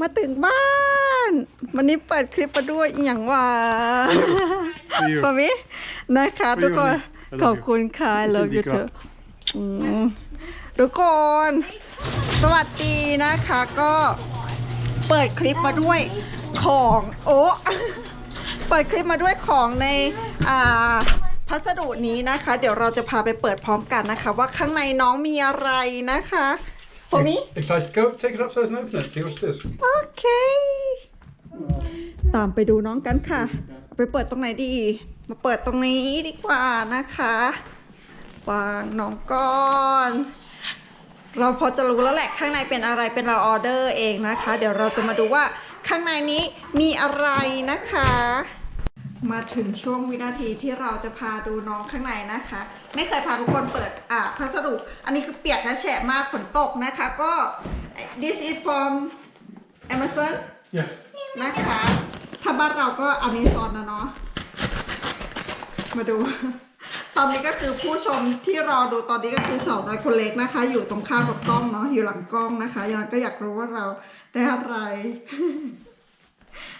มาถึงบ้าน วันนี้เปิดคลิปมาด้วยอีหยังว่า you ปะมินะคะทุกคน I love you. ขอบคุณค่ะ I love you Indica. too อืมทุกคน สวัสดีนะคะก็เปิดคลิปมาด้วยของโอ้เปิดคลิปมาด้วยของในอ่าพัสดุนี้นะคะ เดี๋ยวเราจะพาไปเปิดพร้อมกันนะคะ ว่าข้างในน้องมีอะไรนะคะ ปะมิ Excited? Go take it upstairs and open it. See what it is. โอเคตามไปดูน้องกันค่ะ ไปเปิดตรงไหนดี มาเปิดตรงนี้ดีกว่านะคะ วางน้องก่อน เราพอจะรู้แล้วแหละข้างในเป็นอะไรเป็นเราออเดอร์เองนะคะ เดี๋ยวเราจะมาดูว่าข้างในนี้มีอะไรนะคะ มาถึงช่วงวินาทีที่เราจะพาดูน้องข้างในนะคะ ไม่เคยพาทุกคนเปิดอ่าพัสดุ อันนี้คือเปียกและแฉะมากฝนตกนะคะ ก็ this is from Amazon Yes. นะคะ ถ้าบ้านเราก็อเมซอนนะเนาะ มาดู ตอนนี้ก็คือผู้ชมที่รอดูตอนนี้ก็คือสาวน้อยคนเล็กนะคะ อยู่ตรงข้ามกับกล้องเนาะ อยู่หลังกล้องนะคะยังก็อยากรู้ว่าเราได้อะไร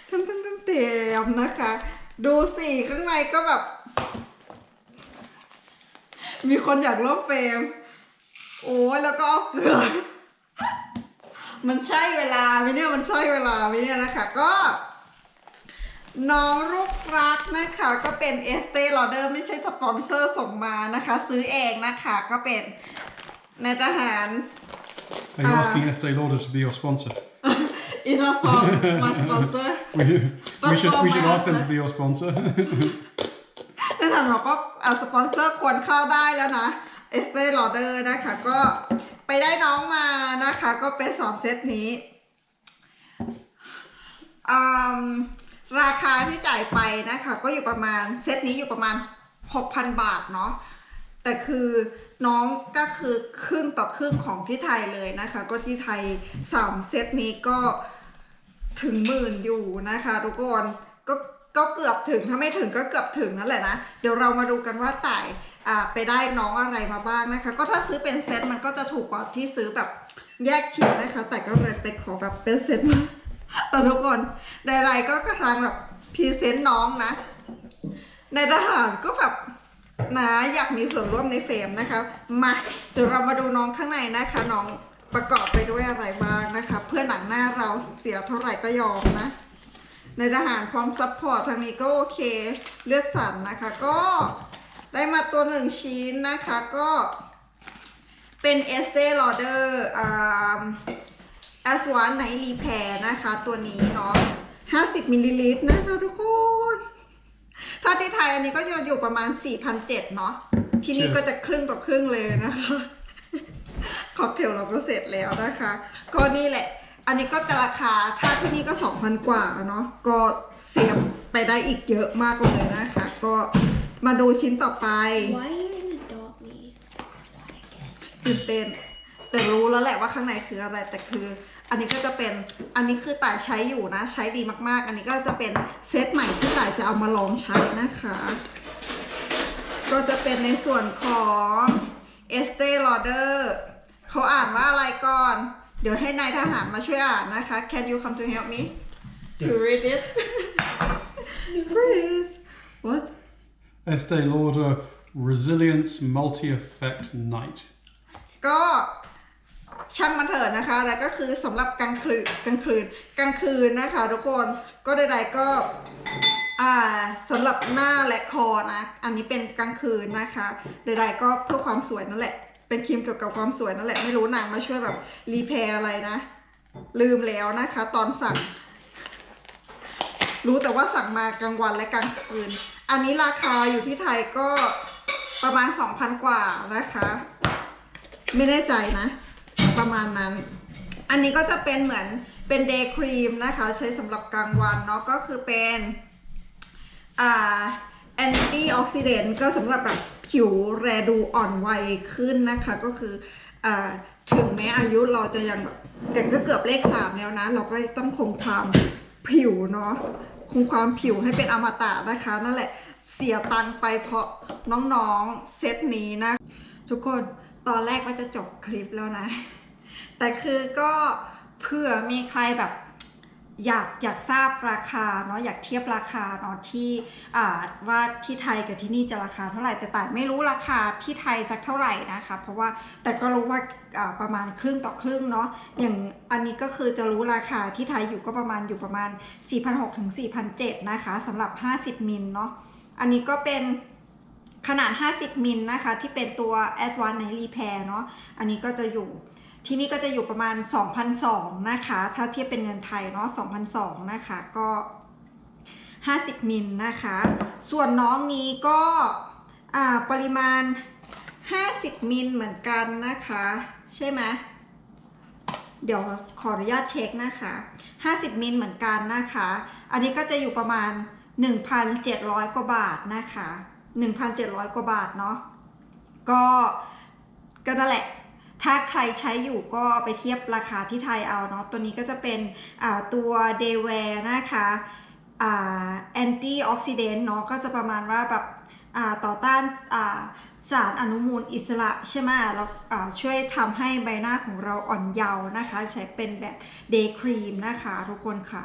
ทำตั้งเต็มนะคะ ดูสิข้างในก็แบบ มีคนอยากร่วมเฟรม โอ้ยแล้วก็เอาเกลือ มันใช่เวลาไหมเนี่ยมันใช่เวลาไหมเนี่ยนะคะ ก็ น้องลูกรักนะคะ ก็เป็นเอสเต l ลอเดอร์ไม่ใช่สปอนเซอร์ส่งมานะคะ ซื้อเองนะคะก็เป็นในายทหาร Are you Uh, asking Estee Lauder to be your sponsor? อินสปอนมาสปอนเซอร์ We, we should we should my ask them to husband. be your sponsor. ในฐานะก็อะ สปอนเซอร์ควรเข้าได้แล้วนะเอสเต l ลอเดอร์นะคะ ก็ไปได้น้องมานะคะ ก็เป็นสองเซตนี้อืมราคาที่จ่ายไปนะคะ ก็อยู่ประมาณเซตนี้อยู่ประมาณ 6,000 บาทเนาะแต่คือน้องก็คือครึ่งต่อครึ่งของที่ไทยเลยนะคะ ก็ที่ไทยสามเซตนี้ก็ถึงหมื่นอยู่นะคะ ทุกคนก็ ก็เกือบถึงถ้าไม่ถึงก็เกือบถึงนั่นแหละนะ เดี๋ยวเรามาดูกันว่าต่ายอ่ไปได้น้องอะไรมาบ้างนะคะ ก็ถ้าซื้อเป็นเซตมันก็จะถูกกว่าที่ซื้อแบบแยกชิ้นนะคะ แต่ก็เลยไปขอแบบเป็นเซตมาแต่ทุกคนใดๆก็กระทางแบบพรีเซนต์น้องนะ ในทหารก็แบบนะอยากมีส่วนร่วมในเฟรมนะคะ มาเดี๋ยวเรามาดูน้องข้างในนะคะ น้องประกอบไปด้วยอะไรบ้างนะคะ เพื่อหนังหน้าเราเสียเท่าไหร่ก็ยอมนะ ในทหารพร้อมซัพพอร์ตทางนี้ก็โอเคเลือดสันนะคะ ก็ได้มาตัวหนึ่งชิ้นนะคะก็เป็นเอสเซ่ลอเดอร์อ่า a s w a n Night Repair นะคะ ตัวนี้เนาะ50มิลลิลิตรนะคะทุกคน ถ้าที่ไทยอันนี้ก็จะอยู่ประมาณ 4,700เนาะที่นี่ก็จะครึ่งต่อครึ่งเลยนะคะ ค็อกเทลเราก็เสร็จแล้วนะคะ ก็นี่แหละ อันนี้ก็จะราคาถ้าที่นี่ก็2,000กว่าเนาะก็เสียบไปได้อีกเยอะมากเลยนะคะ ก็มาดูชิ้นต่อไป Why are you gonna dog me? ตื่นเต้นแต่รู้แล้วแหละว่าข้างในคืออะไรแต่คือ อันนี้ก็จะเป็นอันนี้คือต่ายใช้อยู่นะ ใช้ดีมากๆ อันนี้ก็จะเป็นเซตใหม่ที่ต่ายจะเอามาลองใช้นะคะ ก็จะเป็นในส่วนของ Estee Lauder เขาอ่านว่าอะไรก่อน เดี๋ยวให้นายทหารมาช่วยอ่านนะคะ Can you come to help me to Yes. read it please what Estee Lauder Resilience Multi Effect Night. ก็ช่างมันเถิดนะคะ แล้วก็คือสำหรับกลางคืนกลางคืนกลางคืนนะคะ ทุกคนก็ใดๆก็อ่าสำหรับหน้าและคอนะ อันนี้เป็นกลางคืนนะคะ ใดๆก็เพื่อความสวยนั่นแหละ เป็นครีมเกี่ยวกับความสวยนั่นแหละไม่รู้นางมาช่วยแบบรีแพร์อะไรนะ ลืมแล้วนะคะ ตอนสั่ง รู้แต่ว่าสั่งมากลางวันและกลางคืน อันนี้ราคาอยู่ที่ไทยก็ประมาณ 2,000 กว่านะคะ ไม่แน่ใจนะ ประมาณนั้น อันนี้ก็จะเป็นเหมือนเป็นเดย์ครีมนะคะ ใช้สำหรับกลางวันเนาะก็คือเป็น อ่า แอนตี้ออกซิเดนต์ก็สำหรับแบบผิวแรดูอ่อนวัยขึ้นนะคะ ก็คืออถึงแม้อายุเราจะยังแบบแต่ก็เกือบเลขสามแล้วนะ เราก็ต้องคงความผิวเนาะคงความผิวให้เป็นอมตะนะคะ นั่นแหละเสียตังไปเพราะน้องๆเซตนี้นะ ทุกคนตอนแรกว่าจะจบคลิปแล้วนะ แต่คือก็เผื่อมีใครแบบ อยากอยากทราบราคาเนาะอยากเทียบราคาเนาะที่ว่าที่ไทยกับที่นี่จะราคาเท่าไหร่แต่แต่ไม่รู้ราคาที่ไทยสักเท่าไหร่นะคะ เพราะว่าแต่ก็รู้ว่าอ่าประมาณครึ่งต่อครึ่งเนาะอย่างอันนี้ก็คือจะรู้ราคาที่ไทยอยู่ก็ประมาณอยู่ประมาณ 4,600ถึง4,700นะคะสำหรับ 50 มิลเนาะอันนี้ก็เป็นขนาด 50 มิลนะคะ ที่เป็นตัว Advanced Night Repair เนาะอันนี้ก็จะอยู่ ที่นี่ก็จะอยู่ประมาณ 2,002นะคะ ถ้าเทียบเป็นเงินไทยเนาะ2,002นะคะ ก็ 50 มิลนะคะ ส่วนน้องนี้ก็ปริมาณ 50 มิลเหมือนกันนะคะ ใช่ไหมเดี๋ยวขออนุญาตเช็คนะคะ 50 มิลเหมือนกันนะคะ อันนี้ก็จะอยู่ประมาณ 1,700 กว่าบาทนะคะ 1,700 กว่าบาทเนาะ ก็ก็นั่นแหละ ถ้าใครใช้อยู่ก็เอาไปเทียบราคาที่ไทยเอาเนาะ ตัวนี้ก็จะเป็นตัว d a y w a r นะคะแอ่า anti oxidant เนาะก็จะประมาณว่าแบบต่อต้านาสารอนุมูลอิสระใช่ไหมแล้วช่วยทำให้ใบหน้าของเราอ่อนเยาว์นะคะ ใช้เป็นแบบ day cream นะคะทุกคนค่ะ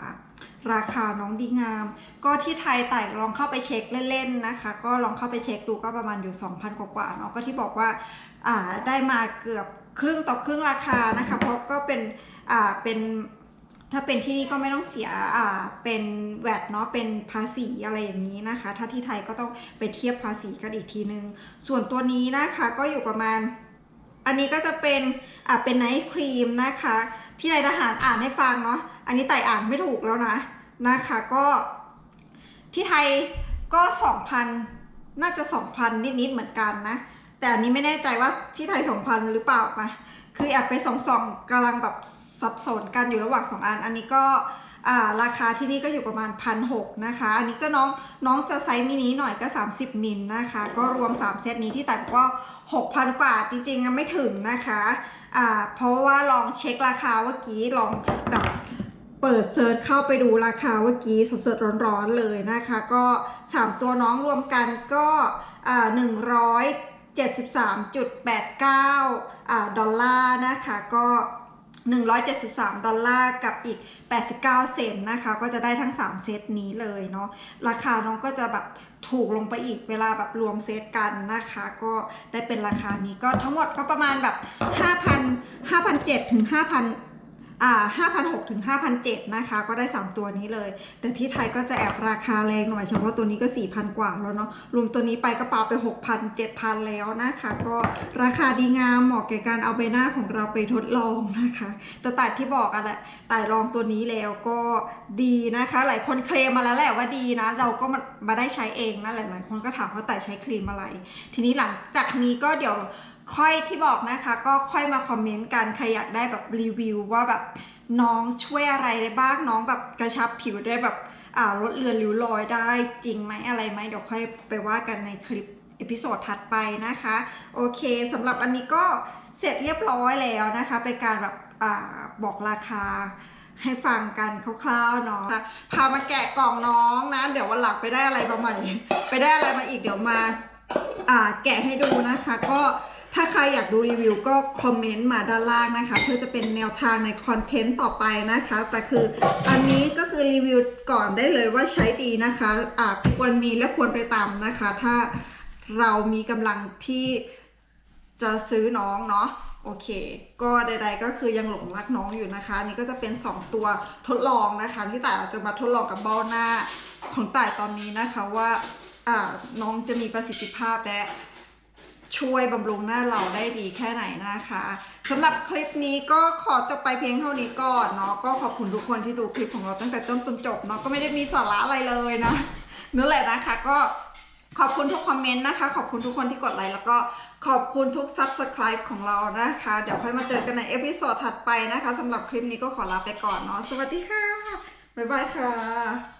ราคาน้องดีงาม ก็ที่ไทยแต่ลองเข้าไปเช็คเล่นๆนะคะ ก็ลองเข้าไปเช็คดูก็ประมาณอยู่ 2,000 กว่าๆเนาะก็ที่บอกว่าอ่าได้มาเกือบ ครึ่งต่อครึ่งราคานะคะ เพราะก็เป็นอ่าเป็นถ้าเป็นที่นี่ก็ไม่ต้องเสียอ่าเป็นแวดเนาะเป็นภาษีอะไรอย่างนี้นะคะ ถ้าที่ไทยก็ต้องไปเทียบภาษีกันอีกทีนึง ส่วนตัวนี้นะคะก็อยู่ประมาณ อันนี้ก็จะเป็นอ่าเป็นไนท์ครีมนะคะ ที่นายทหารอ่านให้ฟังเนาะอันนี้ไต่อ่านไม่ถูกแล้วนะนะคะก็ที่ไทยก็ 2,000 น่าจะ 2,000 นิดๆเหมือนกันนะ แต่อันนี้ไม่แน่ใจว่าที่ไทยสองพันหรือเปล่ามาคือแอบไปส่องสองกำลังแบบสับสนกันอยู่ระหว่างสองอัน อันนี้ก็ราคาที่นี่ก็อยู่ประมาณพันหนะคะ อันนี้ก็น้องน้องจะไซส์มินิหน่อยก็ 30 มิลนนะคะ ก็รวม 3 เซตนี้ที่แต่ก็ 6,000 กว่าจริงๆไม่ถึงนะคะเพราะว่าลองเช็คราคาเมื่อกี้ลองแบบเปิดเซิร์ชเข้าไปดูราคาเมื่อกี้สดๆร้อนๆเลยนะคะ ก็ 3 ตัวน้องรวมกันก็หนึ่งร้อย 73.89 ดอลลาร์นะคะก็ 173 ดอลลาร์กับอีก 89 เซนนะคะ ก็จะได้ทั้ง 3 เซตนี้เลยเนาะราคาน้องก็จะแบบถูกลงไปอีกเวลาแบบรวมเซตกันนะคะ ก็ได้เป็นราคานี้ก็ทั้งหมดก็ประมาณแบบ 5,000 5,700ถึง5,000 อ่า5,600ถึง5,700นะคะ ก็ได้ 3 ตัวนี้เลย แต่ที่ไทยก็จะแอบราคาแรงหน่อยเฉพาะตัวนี้ก็ 4,000 กว่าแล้วเนาะ รวมตัวนี้ไปกระเป๋าไป 6,000 7,000 แล้วนะคะ ก็ราคาดีงามเหมาะแก่การเอาใบหน้าของเราไปทดลองนะคะ แต่แต่ที่บอกอะแหละแต่ลองตัวนี้แล้วก็ดีนะคะ หลายคนเคลมมาแล้วแหละว่าดีนะ เราก็มามาได้ใช้เองนะหลายๆคนก็ถามว่าแต่ใช้ครีมอะไร ทีนี้หลังจากนี้ก็เดี๋ยว ค่อยที่บอกนะคะ ก็ค่อยมาคอมเมนต์กันใครอยากได้แบบรีวิวว่าแบบน้องช่วยอะไรได้บ้างน้องแบบกระชับผิวได้แบบอ่าลดเลือนริ้วรอยได้จริงไหมอะไรไหมเดี๋ยวค่อยไปว่ากันในคลิปเอพิโซดถัดไปนะคะ โอเคสำหรับอันนี้ก็เสร็จเรียบร้อยแล้วนะคะเป็นการแบบอาบอกราคาให้ฟังกันคร่าวๆเนาะพามาแกะกล่องน้องนะ เดี๋ยววันหลังไปได้อะไรมาใหม่ ไปได้อะไรมาอีกเดี๋ยวมา อ่าแกะให้ดูนะคะ ก็ ถ้าใครอยากดูรีวิวก็คอมเมนต์มาด้านล่างนะคะ เพื่อจะเป็นแนวทางในคอนเทนต์ต่อไปนะคะ แต่คืออันนี้ก็คือรีวิวก่อนได้เลยว่าใช้ดีนะคะอ่าควรมีและควรไปตามนะคะ ถ้าเรามีกำลังที่จะซื้อน้องเนาะโอเค ก็ใด ๆ ก็คือยังหลงรักน้องอยู่นะคะ นี่ก็จะเป็น 2 ตัวทดลองนะคะ ที่ต่าจะมาทดลองกับเบ้าหน้าของต่ตอนนี้นะคะว่าอ่าน้องจะมีประสิทธิภาพและ ช่วยบำรุงหน้าเราได้ดีแค่ไหนนะคะสำหรับคลิปนี้ก็ขอจบไปเพียงเท่านี้ก่อนเนาะก็ขอบคุณทุกคนที่ดูคลิปของเราตั้งแต่ต้นจนจบเนาะก็ไม่ได้มีสาระอะไรเลยนะนั่นแหละนะคะก็ขอบคุณทุกคอมเมนต์นะคะ ขอบคุณทุกคนที่กดไลค์แล้วก็ขอบคุณทุก Subscribe ของเรานะคะ เดี๋ยวค่อยมาเจอกันในเอพิโซดถัดไปนะคะสำหรับคลิปนี้ก็ขอลาไปก่อนเนาะสวัสดีค่ะ บ๊ายบายค่ะ